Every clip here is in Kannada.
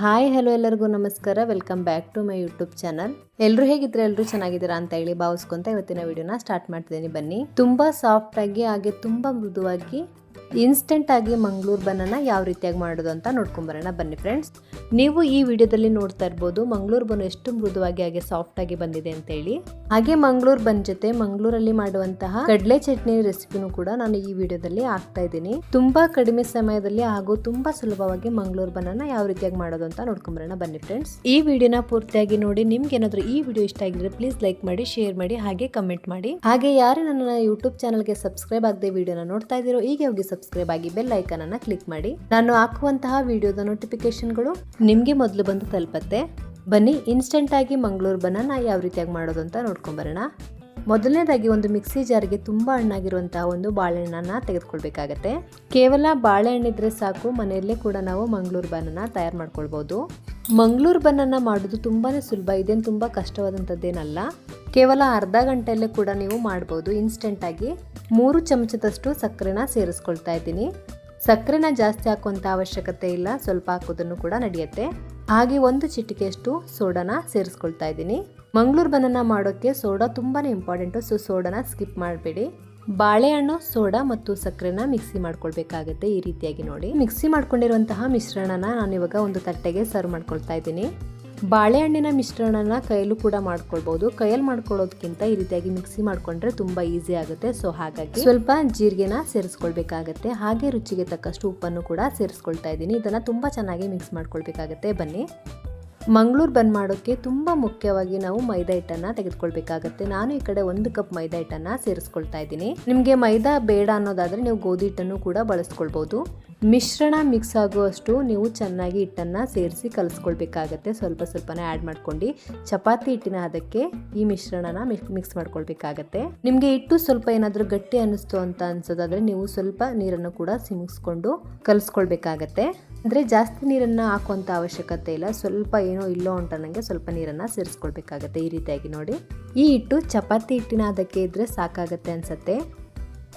ಹಾಯ್ ಹಲೋ ಎಲ್ಲರಿಗೂ ನಮಸ್ಕಾರ. Welcome back to my YouTube channel ಎಲ್ಲರೂ ಹೇಗಿದ್ರೆ ಎಲ್ಲರೂ ಚೆನ್ನಾಗಿದ್ದೀರಾ ಅಂತ ಹೇಳಿ ಭಾವಿಸ್ಕೊಂತ ಇವತ್ತಿನ ವಿಡಿಯೋನ ಸ್ಟಾರ್ಟ್ ಮಾಡ್ತಿದ್ದೀನಿ. ಬನ್ನಿ. ತುಂಬಾ ಸಾಫ್ಟ್ ಆಗಿ ಹಾಗೆ ತುಂಬಾ ಮೃದುವಾಗಿ ಇನ್ಸ್ಟೆಂಟ್ ಆಗಿ ಮಂಗಳೂರು ಬನ್ನನ ಯಾವ ರೀತಿಯಾಗಿ ಮಾಡೋದು ಅಂತ ನೋಡ್ಕೊಂಬರೋಣ ಬನ್ನಿ ಫ್ರೆಂಡ್ಸ್ ನೀವು ಈ ವಿಡಿಯೋದಲ್ಲಿ ನೋಡ್ತಾ ಇರ್ಬೋದು, ಮಂಗಳೂರು ಬನ್ ಎಷ್ಟು ಮೃದುವಾಗಿ ಹಾಗೆ ಸಾಫ್ಟ್ ಆಗಿ ಬಂದಿದೆ ಅಂತ ಹೇಳಿ. ಹಾಗೆ ಮಂಗಳೂರು ಬನ್ ಜೊತೆ ಮಂಗಳೂರಲ್ಲಿ ಮಾಡುವಂತಹ ಕಡಲೆ ಚಟ್ನಿ ರೆಸಿಪಿನೂ ಕೂಡ ನಾನು ಈ ವಿಡಿಯೋದಲ್ಲಿ ಹಾಕ್ತಾ ಇದ್ದೀನಿ. ತುಂಬಾ ಕಡಿಮೆ ಸಮಯದಲ್ಲಿ ಹಾಗೂ ತುಂಬಾ ಸುಲಭವಾಗಿ ಮಂಗಳೂರು ಬನ್ನನ ಯಾವ ರೀತಿಯಾಗಿ ಮಾಡೋದು ಅಂತ ನೋಡ್ಕೊಂಬರೋಣ ಬನ್ನಿ ಫ್ರೆಂಡ್ಸ್ ಈ ವಿಡಿಯೋನ ಪೂರ್ತಿಯಾಗಿ ನೋಡಿ, ನಿಮ್ಗೆ ಏನಾದ್ರು ಈ ವಿಡಿಯೋ ಇಷ್ಟ ಆಗಿದ್ರೆ ಪ್ಲೀಸ್ ಲೈಕ್ ಮಾಡಿ ಶೇರ್ ಮಾಡಿ, ಹಾಗೆ ಕಮೆಂಟ್ ಮಾಡಿ. ಹಾಗೆ ಯಾರು ನನ್ನ ಯೂಟ್ಯೂಬ್ ಚಾನಲ್ಗೆ ಸಬ್ಸ್ಕ್ರೈಬ್ ಆಗದೆ ವಿಡಿಯೋನ ನೋಡ್ತಾ ಇದ್ದೀರೋ ಈಗ ಹೋಗಿ ಸಬ್ಸ್ಕ್ರೈಬ್ ಆಗಿ ಬೆಲ್ ಐಕನ್ ಅನ್ನ ಕ್ಲಿಕ್ ಮಾಡಿ. ನಾನು ಹಾಕುವಂತಹ ವಿಡಿಯೋದ ನೋಟಿಫಿಕೇಶನ್ಗಳು ನಿಮಗೆ ಮೊದಲು ಬಂದು ತಲುಪತ್ತೆ. ಬನ್ನಿ ಇನ್ಸ್ಟೆಂಟ್ ಆಗಿ ಮಂಗಳೂರು ಬನಾನ ಯಾವ ರೀತಿಯಾಗಿ ಮಾಡೋದು ಅಂತ ನೋಡ್ಕೊಂಬರೋಣ. ಮೊದಲನೇದಾಗಿ ಒಂದು ಮಿಕ್ಸಿ ಜಾರ್ಗೆ ತುಂಬ ಹಣ್ಣಾಗಿರುವಂತಹ ಒಂದು ಬಾಳೆಹಣ್ಣನ್ನು ತೆಗೆದುಕೊಳ್ಬೇಕಾಗತ್ತೆ. ಕೇವಲ ಬಾಳೆಹಣ್ಣಿದ್ರೆ ಸಾಕು, ಮನೆಯಲ್ಲೇ ಕೂಡ ನಾವು ಮಂಗಳೂರು ಬನನ ತಯಾರು ಮಾಡ್ಕೊಳ್ಬಹುದು ಮಂಗಳೂರು ಬನನ ಮಾಡೋದು ತುಂಬಾನೇ ಸುಲಭ, ಇದೇನು ತುಂಬಾ ಕಷ್ಟವಾದಂಥದ್ದೇನಲ್ಲ. ಕೇವಲ ಅರ್ಧ ಗಂಟೆಯಲ್ಲೇ ಕೂಡ ನೀವು ಮಾಡ್ಬೋದು ಇನ್ಸ್ಟೆಂಟ್ ಆಗಿ. ಮೂರು ಚಮಚದಷ್ಟು ಸಕ್ಕರೆನ ಸೇರಿಸ್ಕೊಳ್ತಾ ಇದ್ದೀನಿ. ಸಕ್ಕರೆನ ಜಾಸ್ತಿ ಹಾಕುವಂಥ ಅವಶ್ಯಕತೆ ಇಲ್ಲ, ಸ್ವಲ್ಪ ಹಾಕೋದನ್ನು ಕೂಡ ನಡೆಯುತ್ತೆ. ಹಾಗೆ ಒಂದು ಚಿಟಿಕೆಯಷ್ಟು ಸೋಡಾನ ಸೇರಿಸ್ಕೊಳ್ತಾ ಇದ್ದೀನಿ. ಮಂಗಳೂರು ಬನನ ಮಾಡೋಕ್ಕೆ ಸೋಡಾ ತುಂಬಾ ಇಂಪಾರ್ಟೆಂಟು ಸೊ ಸೋಡಾನ ಸ್ಕಿಪ್ ಮಾಡಬೇಡಿ. ಬಾಳೆಹಣ್ಣು, ಸೋಡಾ ಮತ್ತು ಸಕ್ಕರೆನ ಮಿಕ್ಸಿ ಮಾಡ್ಕೊಳ್ಬೇಕಾಗುತ್ತೆ ಈ ರೀತಿಯಾಗಿ ನೋಡಿ. ಮಿಕ್ಸಿ ಮಾಡ್ಕೊಂಡಿರುವಂತಹ ಮಿಶ್ರಣನ ನಾನು ಇವಾಗ ಒಂದು ತಟ್ಟೆಗೆ ಸರ್ವ್ ಮಾಡ್ಕೊಳ್ತಾ ಇದ್ದೀನಿ. ಬಾಳೆಹಣ್ಣಿನ ಮಿಶ್ರಣನ ಕೈಯಲ್ಲೂ ಕೂಡ ಮಾಡ್ಕೊಳ್ಬೋದು. ಕೈಯಲ್ಲಿ ಮಾಡ್ಕೊಳ್ಳೋದಕ್ಕಿಂತ ಈ ರೀತಿಯಾಗಿ ಮಿಕ್ಸಿ ಮಾಡ್ಕೊಂಡ್ರೆ ತುಂಬ ಈಸಿ ಆಗುತ್ತೆ. ಸೊ ಹಾಗಾಗಿ ಸ್ವಲ್ಪ ಜೀರಿಗೆನ ಸೇರಿಸ್ಕೊಳ್ಬೇಕಾಗತ್ತೆ. ಹಾಗೆ ರುಚಿಗೆ ತಕ್ಕಷ್ಟು ಉಪ್ಪನ್ನು ಕೂಡ ಸೇರಿಸ್ಕೊಳ್ತಾ ಇದ್ದೀನಿ. ಇದನ್ನ ತುಂಬಾ ಚೆನ್ನಾಗಿ ಮಿಕ್ಸ್ ಮಾಡ್ಕೊಳ್ಬೇಕಾಗತ್ತೆ. ಬನ್ನಿ. ಮಂಗಳೂರು ಬನ್ ಮಾಡೋಕ್ಕೆ ತುಂಬ ಮುಖ್ಯವಾಗಿ ನಾವು ಮೈದಾ ಹಿಟ್ಟನ್ನು ತೆಗೆದುಕೊಳ್ಬೇಕಾಗತ್ತೆ. ನಾನು ಈ ಕಡೆ ಒಂದು ಕಪ್ ಮೈದಾ ಹಿಟ್ಟನ್ನು ಸೇರಿಸ್ಕೊಳ್ತಾ ಇದ್ದೀನಿ. ನಿಮಗೆ ಮೈದಾ ಬೇಡ ಅನ್ನೋದಾದರೆ ನೀವು ಗೋಧಿ ಹಿಟ್ಟನ್ನು ಕೂಡ ಬಳಸ್ಕೊಳ್ಬೋದು. ಮಿಶ್ರಣ ಮಿಕ್ಸ್ ಆಗುವಷ್ಟು ನೀವು ಚೆನ್ನಾಗಿ ಹಿಟ್ಟನ್ನು ಸೇರಿಸಿ ಕಲಿಸ್ಕೊಳ್ಬೇಕಾಗತ್ತೆ. ಸ್ವಲ್ಪ ಸ್ವಲ್ಪನೇ ಆ್ಯಡ್ ಮಾಡ್ಕೊಂಡು ಚಪಾತಿ ಹಿಟ್ಟಿನ ಅದಕ್ಕೆ ಈ ಮಿಶ್ರಣನ ಮಿಕ್ಸ್ ಮಾಡ್ಕೊಳ್ಬೇಕಾಗತ್ತೆ. ನಿಮಗೆ ಹಿಟ್ಟು ಸ್ವಲ್ಪ ಏನಾದರೂ ಗಟ್ಟಿ ಅನ್ನಿಸ್ತು ಅಂತ ಅನ್ಸೋದಾದರೆ ನೀವು ಸ್ವಲ್ಪ ನೀರನ್ನು ಕೂಡ ಸಿಮಿಸ್ಕೊಂಡು ಕಲಿಸ್ಕೊಳ್ಬೇಕಾಗತ್ತೆ. ಅಂದರೆ ಜಾಸ್ತಿ ನೀರನ್ನು ಹಾಕುವಂಥ ಅವಶ್ಯಕತೆ ಇಲ್ಲ. ಸ್ವಲ್ಪ ಏನೋ ಇಲ್ಲೋ ಅಂತ ನನಗೆ ಸ್ವಲ್ಪ ನೀರನ್ನು ಸೇರಿಸ್ಕೊಳ್ಬೇಕಾಗತ್ತೆ ಈ ರೀತಿಯಾಗಿ ನೋಡಿ. ಈ ಹಿಟ್ಟು ಚಪಾತಿ ಹಿಟ್ಟಿನ ಅದಕ್ಕೆ ಇದ್ದರೆ ಸಾಕಾಗತ್ತೆ ಅನಿಸತ್ತೆ.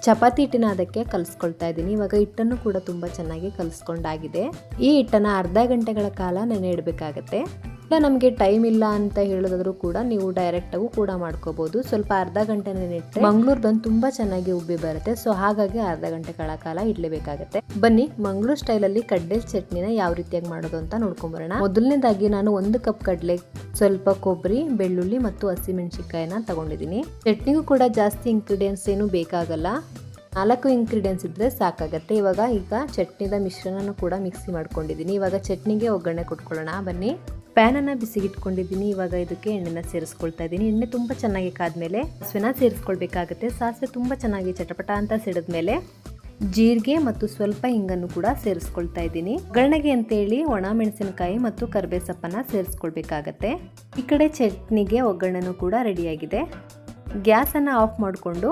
ಚಪಾತಿ ಹಿಟ್ಟಿನ ಅದಕ್ಕೆ ಕಲಿಸ್ಕೊಳ್ತಾ ಇದ್ದೀನಿ. ಇವಾಗ ಹಿಟ್ಟನ್ನು ಕೂಡ ತುಂಬ ಚೆನ್ನಾಗಿ ಕಲಿಸ್ಕೊಂಡಾಗಿದೆ. ಈ ಹಿಟ್ಟನ್ನು ಅರ್ಧ ಗಂಟೆಗಳ ಕಾಲ ನೆನೆ ಇಡಬೇಕಾಗತ್ತೆ ಇಲ್ಲ, ನಮಗೆ ಟೈಮ್ ಇಲ್ಲ ಅಂತ ಹೇಳೋದಾದ್ರೂ ಕೂಡ ನೀವು ಡೈರೆಕ್ಟಾಗೂ ಕೂಡ ಮಾಡ್ಕೋಬಹುದು ಸ್ವಲ್ಪ ಅರ್ಧ ಗಂಟೆನೇ ನೆಟ್ಟರೆ ಮಂಗಳೂರು ಬಂದು ತುಂಬಾ ಚೆನ್ನಾಗಿ ಉಬ್ಬಿ ಬರುತ್ತೆ. ಸೊ ಹಾಗಾಗಿ ಅರ್ಧ ಗಂಟೆಗಳ ಕಾಲ ಇಡ್ಲೇಬೇಕಾಗತ್ತೆ ಬನ್ನಿ, ಮಂಗಳೂರು ಸ್ಟೈಲಲ್ಲಿ ಕಡ್ಲೆ ಚಟ್ನಿನ ಯಾವ ರೀತಿಯಾಗಿ ಮಾಡೋದು ಅಂತ ನೋಡ್ಕೊಂಬರೋಣ. ಮೊದಲನೇದಾಗಿ ನಾನು ಒಂದು ಕಪ್ ಕಡಲೆ, ಸ್ವಲ್ಪ ಕೊಬ್ಬರಿ ಬೆಳ್ಳುಳ್ಳಿ ಮತ್ತು ಹಸಿಮೆಣಸಿಕಾಯಿನ ತಗೊಂಡಿದ್ದೀನಿ. ಚಟ್ನಿಗೂ ಕೂಡ ಜಾಸ್ತಿ ಇಂಗ್ರೀಡಿಯೆಂಟ್ಸ್ ಏನು ಬೇಕಾಗಲ್ಲ. ನಾಲ್ಕು ಇಂಗ್ರೀಡಿಯೆಂಟ್ಸ್ ಇದ್ದರೆ ಸಾಕಾಗತ್ತೆ. ಇವಾಗ ಈಗ ಚಟ್ನಿದ ಮಿಶ್ರಣನ ಕೂಡ ಮಿಕ್ಸಿ ಮಾಡ್ಕೊಂಡಿದ್ದೀನಿ. ಇವಾಗ ಚಟ್ನಿಗೆ ಒಗ್ಗರಣೆ ಕೊಟ್ಕೊಳ್ಳೋಣ. ಬನ್ನಿ. ಪ್ಯಾನನ್ನು ಬಿಸಿಗಿಟ್ಕೊಂಡಿದ್ದೀನಿ, ಇವಾಗ ಇದಕ್ಕೆ ಎಣ್ಣೆನ ಸೇರಿಸ್ಕೊಳ್ತಾ ಇದ್ದೀನಿ. ಎಣ್ಣೆ ತುಂಬ ಚೆನ್ನಾಗಿ ಕಾದ್ಮೇಲೆ ಸಾಸಿವೆನ ಸೇರಿಸ್ಕೊಳ್ಬೇಕಾಗುತ್ತೆ. ಸಾಸಿವೆ ತುಂಬ ಚೆನ್ನಾಗಿ ಚಟಪಟ ಅಂತ ಸಿಡಿದ್ಮೇಲೆ ಜೀರಿಗೆ ಮತ್ತು ಸ್ವಲ್ಪ ಹಿಂಗನ್ನು ಕೂಡ ಸೇರಿಸ್ಕೊಳ್ತಾ ಇದ್ದೀನಿ. ಒಗ್ಗರಣೆಗೆ ಅಂತೇಳಿ ಒಣ ಮೆಣಸಿನಕಾಯಿ ಮತ್ತು ಕರ್ಬೇ ಸೇರಿಸ್ಕೊಳ್ಬೇಕಾಗತ್ತೆ. ಈ ಕಡೆ ಚಟ್ನಿಗೆ ಒಗ್ಗರಣೆನೂ ಕೂಡ ರೆಡಿಯಾಗಿದೆ. ಗ್ಯಾಸನ್ನು ಆಫ್ ಮಾಡಿಕೊಂಡು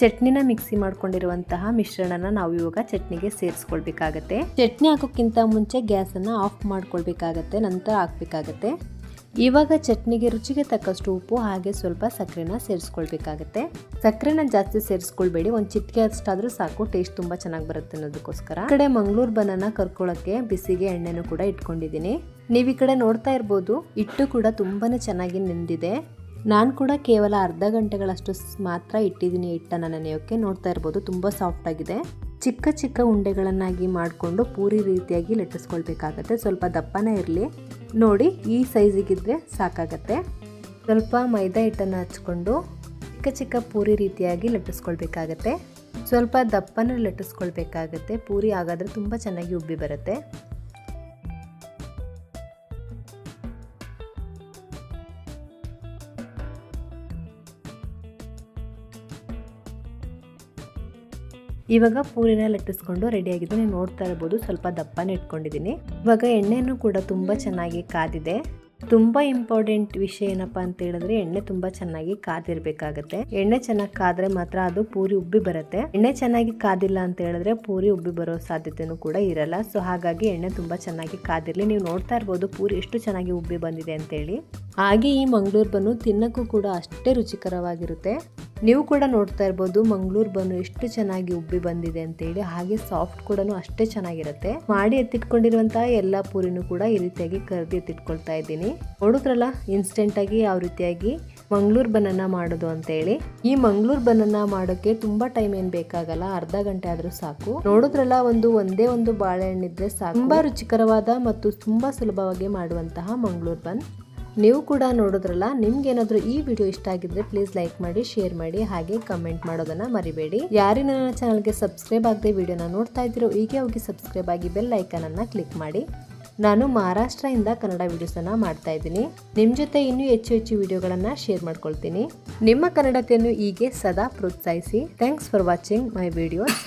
ಚಟ್ನಿನ ಮಿಕ್ಸಿ ಮಾಡ್ಕೊಂಡಿರುವಂತಹ ಮಿಶ್ರಣನ ನಾವು ಇವಾಗ ಚಟ್ನಿಗೆ ಸೇರಿಸ್ಕೊಳ್ಬೇಕಾಗತ್ತೆ. ಚಟ್ನಿ ಹಾಕೋಕ್ಕಿಂತ ಮುಂಚೆ ಗ್ಯಾಸನ್ನು ಆಫ್ ಮಾಡ್ಕೊಳ್ಬೇಕಾಗತ್ತೆ, ನಂತರ ಹಾಕ್ಬೇಕಾಗತ್ತೆ. ಇವಾಗ ಚಟ್ನಿಗೆ ರುಚಿಗೆ ತಕ್ಕಷ್ಟು ಉಪ್ಪು, ಹಾಗೆ ಸ್ವಲ್ಪ ಸಕ್ಕರೆನ ಸೇರಿಸ್ಕೊಳ್ಬೇಕಾಗತ್ತೆ. ಸಕ್ಕರೆನ ಜಾಸ್ತಿ ಸೇರಿಸ್ಕೊಳ್ಬೇಡಿ, ಒಂದು ಚಿಟ್ಕೆ ಅಷ್ಟಾದ್ರೂ ಸಾಕು, ಟೇಸ್ಟ್ ತುಂಬಾ ಚೆನ್ನಾಗಿ ಬರುತ್ತೆ ಅನ್ನೋದಕ್ಕೋಸ್ಕರ. ಕಡೆ ಮಂಗಳೂರು ಬನಾನ ಕರ್ಕೊಳ್ಳೋಕ್ಕೆ ಬಿಸಿಗೆ ಎಣ್ಣೆನೂ ಕೂಡ ಇಟ್ಕೊಂಡಿದ್ದೀನಿ. ನೀವು ಈ ಕಡೆ ನೋಡ್ತಾ ಇರ್ಬೋದು, ಹಿಟ್ಟು ಕೂಡ ತುಂಬಾನೇ ಚೆನ್ನಾಗಿ ನೆಂದಿದೆ. ನಾನು ಕೂಡ ಕೇವಲ ಅರ್ಧ ಗಂಟೆಗಳಷ್ಟು ಮಾತ್ರ ಇಟ್ಟಿದ್ದೀನಿ ಹಿಟ್ಟನ್ನು ನೆನೆಯೋಕ್ಕೆ ನೋಡ್ತಾ ಇರ್ಬೋದು ತುಂಬ ಸಾಫ್ಟ್ ಆಗಿದೆ. ಚಿಕ್ಕ ಚಿಕ್ಕ ಉಂಡೆಗಳನ್ನಾಗಿ ಮಾಡಿಕೊಂಡು ಪೂರಿ ರೀತಿಯಾಗಿ ಲಟ್ಟಿಸ್ಕೊಳ್ಬೇಕಾಗತ್ತೆ. ಸ್ವಲ್ಪ ದಪ್ಪನೇ ಇರಲಿ. ನೋಡಿ ಈ ಸೈಜಿಗಿದ್ರೆ ಸಾಕಾಗತ್ತೆ. ಸ್ವಲ್ಪ ಮೈದಾ ಹಿಟ್ಟನ್ನು ಹಚ್ಕೊಂಡು ಚಿಕ್ಕ ಚಿಕ್ಕ ಪೂರಿ ರೀತಿಯಾಗಿ ಲಟ್ಟಿಸ್ಕೊಳ್ಬೇಕಾಗತ್ತೆ. ಸ್ವಲ್ಪ ದಪ್ಪನ ಲಟ್ಟಿಸ್ಕೊಳ್ಬೇಕಾಗತ್ತೆ. ಪೂರಿ ಆಗಾದರೆ ತುಂಬ ಚೆನ್ನಾಗಿ ಉಬ್ಬಿ ಬರುತ್ತೆ. ಇವಾಗ ಪೂರಿನ ಲಟ್ಟಿಸ್ಕೊಂಡು ರೆಡಿಯಾಗಿದೆ ನೀವು ನೋಡ್ತಾ ಇರ್ಬೋದು, ಸ್ವಲ್ಪ ದಪ್ಪನೇ ಇಟ್ಕೊಂಡಿದ್ದೀನಿ. ಇವಾಗ ಎಣ್ಣೆನೂ ಕೂಡ ತುಂಬ ಚೆನ್ನಾಗಿ ಕಾದಿದೆ. ತುಂಬ ಇಂಪಾರ್ಟೆಂಟ್ ವಿಷಯ ಏನಪ್ಪ ಅಂತ ಹೇಳಿದ್ರೆ, ಎಣ್ಣೆ ತುಂಬ ಚೆನ್ನಾಗಿ ಕಾದಿರ್ಬೇಕಾಗತ್ತೆ. ಎಣ್ಣೆ ಚೆನ್ನಾಗಿ ಕಾದ್ರೆ ಮಾತ್ರ ಅದು ಪೂರಿ ಉಬ್ಬಿ ಬರುತ್ತೆ. ಎಣ್ಣೆ ಚೆನ್ನಾಗಿ ಕಾದಿಲ್ಲ ಅಂತ ಹೇಳಿದ್ರೆ ಪೂರಿ ಉಬ್ಬಿ ಬರೋ ಸಾಧ್ಯತೆನೂ ಕೂಡ ಇರಲ್ಲ. ಸೊ ಹಾಗಾಗಿ ಎಣ್ಣೆ ತುಂಬ ಚೆನ್ನಾಗಿ ಕಾದಿರಲಿ. ನೀವು ನೋಡ್ತಾ ಇರ್ಬೋದು ಪೂರಿ ಎಷ್ಟು ಚೆನ್ನಾಗಿ ಉಬ್ಬಿ ಬಂದಿದೆ ಅಂತೇಳಿ. ಹಾಗೆ ಈ ಮಂಗಳೂರು ಬನ್ನು ತಿನ್ನಕ್ಕೂ ಕೂಡ ಅಷ್ಟೇ ರುಚಿಕರವಾಗಿರುತ್ತೆ. ನೀವು ಕೂಡ ನೋಡ್ತಾ ಇರ್ಬೋದು, ಮಂಗಳೂರು ಬನ್ನು ಎಷ್ಟು ಚೆನ್ನಾಗಿ ಉಬ್ಬಿ ಬಂದಿದೆ ಅಂತೇಳಿ. ಹಾಗೆ ಸಾಫ್ಟ್ ಕೂಡ ಅಷ್ಟೇ ಚೆನ್ನಾಗಿರುತ್ತೆ. ಮಾಡಿ ಎತ್ತಿಟ್ಕೊಂಡಿರುವಂತಹ ಎಲ್ಲ ಪೂರಿನೂ ಕೂಡ ಈ ರೀತಿಯಾಗಿ ಕರೆದು ಎತ್ತಿಟ್ಕೊಳ್ತಾ ಇದ್ದೀನಿ. ನೋಡಿದ್ರಲ್ಲ ಇನ್ಸ್ಟೆಂಟ್ ಆಗಿ ಯಾವ ರೀತಿಯಾಗಿ ಮಂಗಳೂರು ಬನ್ನನ್ನ ಮಾಡೋದು ಅಂತೇಳಿ. ಈ ಮಂಗಳೂರು ಬನ್ನನ್ನ ಮಾಡೋಕೆ ತುಂಬಾ ಟೈಮ್ ಏನ್ ಬೇಕಾಗಲ್ಲ, ಅರ್ಧ ಗಂಟೆ ಆದ್ರೂ ಸಾಕು. ನೋಡಿದ್ರಲ್ಲ, ಒಂದು ಒಂದೇ ಒಂದು ಬಾಳೆಹಣ್ಣಿದ್ರೆ ಸಾಕು. ತುಂಬಾ ರುಚಿಕರವಾದ ಮತ್ತು ತುಂಬಾ ಸುಲಭವಾಗಿ ಮಾಡುವಂತಹ ಮಂಗಳೂರು ಬನ್. ನೀವು ಕೂಡ ನೋಡಿದ್ರಲ್ಲ, ನಿಮ್ಗೇನಾದ್ರೂ ಈ ವಿಡಿಯೋ ಇಷ್ಟ ಆಗಿದ್ರೆ ಪ್ಲೀಸ್ ಲೈಕ್ ಮಾಡಿ ಶೇರ್ ಮಾಡಿ, ಹಾಗೆ ಕಮೆಂಟ್ ಮಾಡೋದನ್ನ ಮರಿಬೇಡಿ. ಯಾರು ನನ್ನ ಚಾನಲ್ಗೆ ಸಬ್ಸ್ಕ್ರೈಬ್ ಆಗದೆ ವಿಡಿಯೋನ ನೋಡ್ತಾ ಇದ್ದೀರೋ, ಹೀಗೆ ಹೋಗಿ ಸಬ್ಸ್ಕ್ರೈಬ್ ಆಗಿ ಬೆಲ್ ಐಕನ್ ಅನ್ನ ಕ್ಲಿಕ್ ಮಾಡಿ. ನಾನು ಮಹಾರಾಷ್ಟ್ರದಿಂದ ಕನ್ನಡ ವಿಡಿಯೋಸನ್ನು ಮಾಡ್ತಾ ಇದ್ದೀನಿ. ನಿಮ್ಮ ಜೊತೆ ಇನ್ನೂ ಹೆಚ್ಚು ಹೆಚ್ಚು ವಿಡಿಯೋಗಳನ್ನು ಶೇರ್ ಮಾಡ್ಕೊಳ್ತೀನಿ. ನಿಮ್ಮ ಕನ್ನಡತೆಯನ್ನು ಹೀಗೆ ಸದಾ ಪ್ರೋತ್ಸಾಹಿಸಿ. Thanks for watching my videos